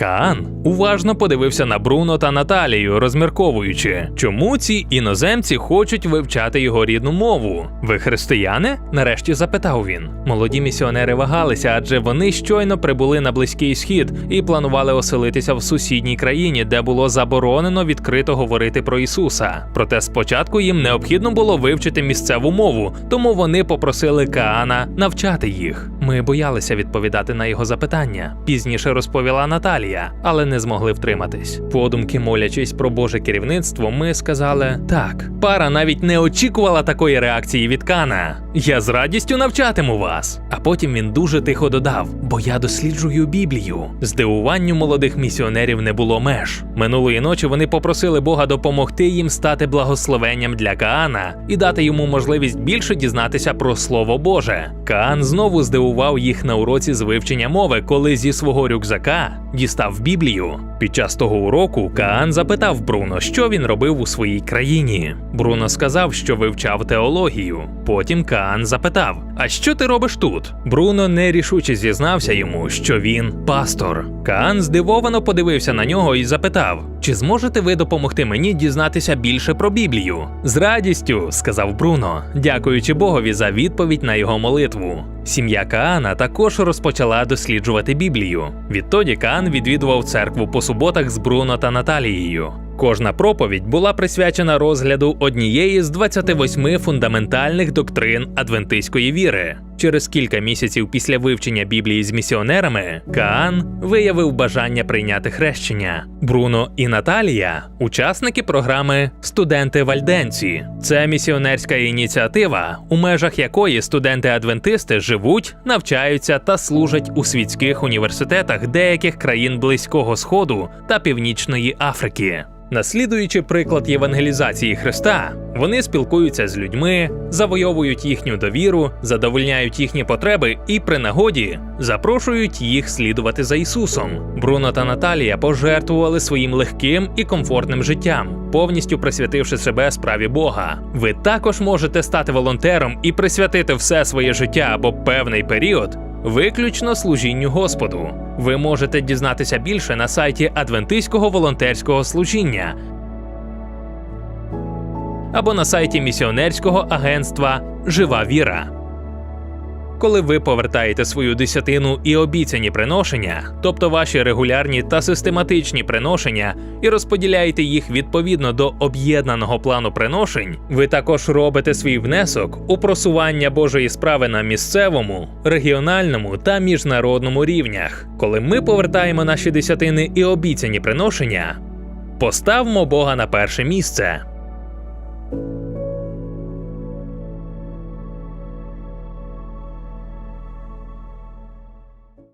Каан уважно подивився на Бруно та Наталію, розмірковуючи, чому ці іноземці хочуть вивчати його рідну мову. Ви християни? нарешті запитав він. Молоді місіонери вагалися, адже вони щойно прибули на близький схід і планували оселитися в сусідній країні, де було заборонено відкрито говорити про Ісуса. Проте спочатку їм необхідно було вивчити місцеву мову, тому вони попросили Каана навчати їх. Ми боялися відповідати на його запитання. Пізніше розповіла Наталія, але не змогли втриматись. Подумки, молячись про Боже керівництво, ми сказали так. Пара навіть не очікувала такої реакції від Кана. Я з радістю навчатиму вас. А потім він дуже тихо додав: бо я досліджую Біблію. Здивуванню молодих місіонерів не було меж. Минулої ночі вони попросили Бога допомогти їм стати благословенням для Каана і дати йому можливість більше дізнатися про Слово Боже. Каан знову здивував їх на уроці з вивчення мови, коли зі свого рюкзака дістав Біблію. Під час того уроку Каан запитав Бруно, що він робив у своїй країні. Бруно сказав, що вивчав теологію. Потім Каан запитав: А що ти робиш тут? Бруно нерішуче зізнався йому, що він пастор. Каан здивовано подивився на нього і запитав: Чи зможете ви допомогти мені дізнатися більше про Біблію? З радістю, сказав Бруно, дякуючи Богові за відповідь на його молитву. Сім'я Каана також розпочала досліджувати Біблію. Відтоді Каан відвідував церкву по суботах з Бруно та Наталією. Кожна проповідь була присвячена розгляду однієї з 28 фундаментальних доктрин адвентистської віри. Через кілька місяців після вивчення Біблії з місіонерами Каан виявив бажання прийняти хрещення. Бруно і Наталія учасники програми Студенти Вальденці. Це місіонерська ініціатива, у межах якої студенти-адвентисти живуть, навчаються та служать у світських університетах деяких країн Близького Сходу та Північної Африки. Наслідуючи приклад євангелізації Христа, вони спілкуються з людьми, завойовують їхню довіру, задовольняють їхні потреби і при нагоді запрошують їх слідувати за Ісусом. Бруно та Наталія пожертвували своїм легким і комфортним життям, повністю присвятивши себе справі Бога. Ви також можете стати волонтером і присвятити все своє життя або певний період виключно служінню Господу. Ви можете дізнатися більше на сайті Адвентиського волонтерського служіння або на сайті місіонерського агентства Жива Віра. Коли ви повертаєте свою десятину і обіцяні приношення, тобто ваші регулярні та систематичні приношення, і розподіляєте їх відповідно до об'єднаного плану приношень, ви також робите свій внесок у просування Божої справи на місцевому, регіональному та міжнародному рівнях. Коли ми повертаємо наші десятини і обіцяні приношення, поставмо Бога на перше місце.